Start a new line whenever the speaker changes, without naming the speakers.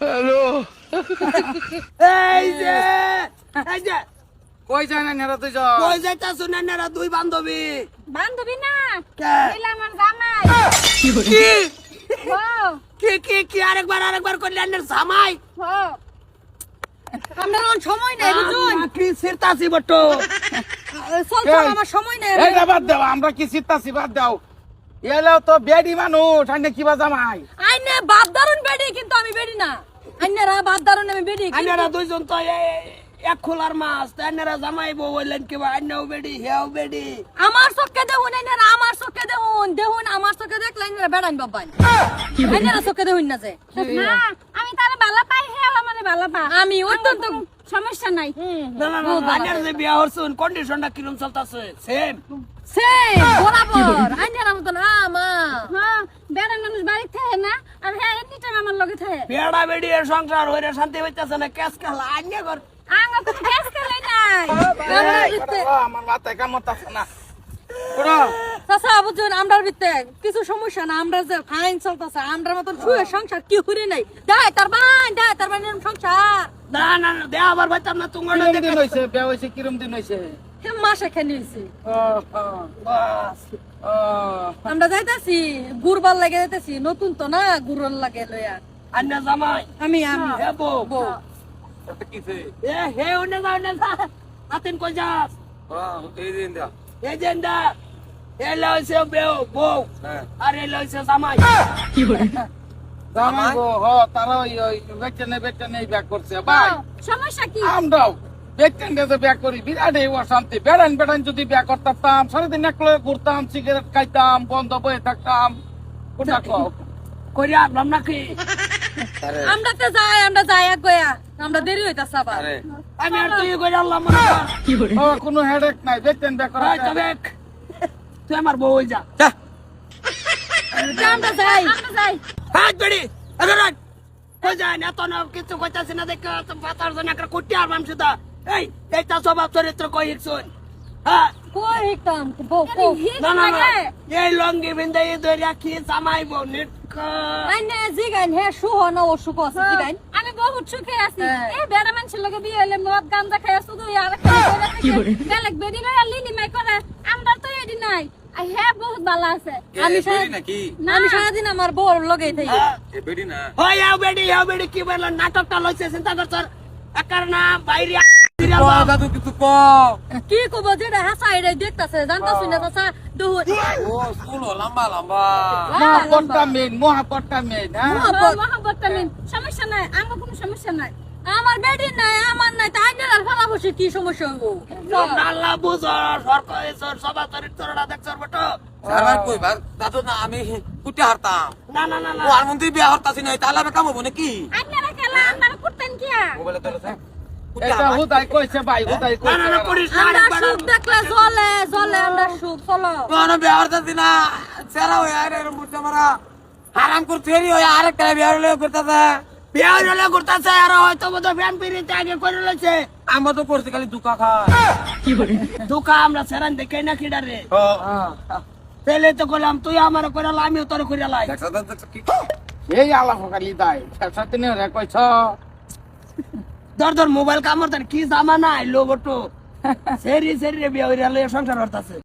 Hello
এই যে এই যে।
কই যায় না নেরা তুই যা
কই যাইতাছ না নেরা দুই বান্ধবী?
বান্ধবী না।
কে?
এলা আমার জামাই।
কি? কি কি কি? আরেকবার আরেকবার করলে আন্নের জামাই?
আমরা এখন সময় নেই বুঝুন।
কি সিরতাছি বটো
চল আমার সময় নেই
এই বাদ দাও আমরা কি চিত্তাছি বাদ দাও। এলেও তো বেডি মানুষ আইনে কিবা জামাই।
আইনে বাদ দারুণ বেডি কিন্তু আমি বেডি না। আইনেরা বাদ দারুণ আমি বেডি
আন্নেরা দুইজন তো এক খোলার মাছ তা আন্নেরা জামাই বউ বললেন কি বা আন্নেও বেডি হেও বেডি
আমার চোখে দেখুন আইনেরা আমার চোখে দেখুন দেখুন আমার চোখে দেখলে আইনেরা বেড়াইন বাবাই। আইনেরা চোখে দেখুন না যে।
না আমি তারা ভালো পাই হে মানে ভালো পা
আমি অত্যন্ত
সমস্যা নাই।
না না আন্নের যে বিয়া হরছুন কন্ডিশনটা কিরম চলতাছে? সেম
সেই বরাবর। আইনেরা মতন আমা।
হ্যাঁ বেড়া মানুষ বাড়ি থাকে না। লগে
বেড়া সংসার হইরে শান্তি হইতাছে না ক্যাশ খেলা আন্নে ঘর।
আঙ্গ কোনো গ্যাস খেলাই নাই।
আমার মাথায় কামত আছে না। ওরা
চাচা বুঝুন আমরার ভিতরে কিছু সমস্যা না আমরা যে ফাইন চলতেছে আমরা মতন শুয়ে সংসার কি হরে নাই। দেয় তার বান দেয় তার বান সংসার।
না না না দে আবার ভাইতাম না তুমি
কিরম দিন হইছে বিয়া হইছে কিরম দিন হইছে?
হে মাসে খেয়ে নিয়েছি। আমরা যাইতাছি গুরবার লাগে যাইতাছি নতুন তো না গুরর লাগে
আন্নে জামাই।
আমি আমি।
হে বউ।
বউ।
কিছে
এ হে ওনে যা ওনে যা। আতিন কই যাস?
ও এই দিন দা
এই জেন্দা এ লইছে বেও বউ
হ্যাঁ।
আর এ লইছে জামাই।
জামাই গো হ তারা ওই ওই বেচনে বেচনে ব্যাক করছে। ভাই
সমস্যা কি?
আমরাও বেচন গেছে ব্যাক করি বিরাট এই অশান্তি। বেড়ান বেড়ান যদি ব্যাক করতাম সারাদিন একলো ঘুরতাম সিগারেট খাইতাম বন্ধ বয়ে থাকতাম। কোনটা কও?
কইরা আসলাম নাকি?
আমরা তো যাই আমরা যাই এক গয়া। আমরা দেরি হইতাছে আবার।
আমি আর তুই কইরা আল্লাহ মনে কর
ও কোনো হেডেক নাই।
তবে তুই আমার বউ হই যা।
আমরা যাই।
আমরা যাই।
হাত বেড়ি। এবার কই যায় না তো না কিছু কইতাছি না দেখে তো পাতার জন্য একটা কুটি আর মামসু দা এই এইটা স্বভাব চরিত্র কই শুন হ্যাঁ এই লঙ্গি
আইনে জিগাইন হে সুহ না ও সুখ আছে জিগাইন
আমি বহুত সুখে আছি
হ্যাঁ।
এই বেড়া মানুষের লগে বিয়ে হলে মদ গাঞ্জা খাই শুধু আর বেলেগ বেদি লই আর লিলি মাই করে আমরা তো এডি নাই আর হ্যাঁ বহুত ভালো আছে
আমি সারা
নাকি
আমি সারাদিন আমার বউর লগেই থাকি
এ বেডি না
হয় বেডি আও বেডি কি বলল নাটকটা লইছে চিন্তা করছর একার না বাইরে
দাদু কিছু ক
কি কব যেটা হাসা এটা দেখতাছে জানতাছি না চাচা দুহু
ও স্কুল লম্বা লম্বা। মহাপট্টা মেন মহাপট্টা মেন হ্যাঁ?
সমস্যা নাই আমার কোনো সমস্যা নাই।
আমার বেডি নাই আমার নাই তাই আর ফেলা বসে কি সমস্যা হইব?
আল্লাহ বুঝর সরকার সর সভা চরিত্রটা দেখছর বটো?
সারাবার কইবার দাদু না আমি কুটে হারতাম।
না না না
ও আর মন্দির বিয়া হরতাছি নাই তাহলে আমি কাম হব নাকি?
আপনারা খেলা আপনারা করতেন কি
মোবাইলে
এটা হুদাই কইছে ভাই হুদাই
না না না
কইছে
করিস না
আমরা সুখ দেখলে জ্বলে জ্বলে আমরা সুখ চলো।
কোনো বিয়া হরতাছি না সেরা হয়ে আরে বুঝতে মারা। হারাম করতে ফেরি হয়ে আরেকটা বিয়া হলে করতেছে
বিয়া হলে করতেছে আর হয়তো বোধ ফ্যান পিড়িতে আগে করে লইছে।
আমরা তো করছি খালি দুকা খায়।
দুকা আমরা সেরান দেখে না। পেলে তো করলাম তুই আমার করে আমিও তোর করে লাই।
এই আলাপ খালি দাই সাথে রে কইছ?
ধর ধর মোবাইল কামড় কি জামা নাই লোগটো সেরি সেরি বিয়া সংসার হরতাছে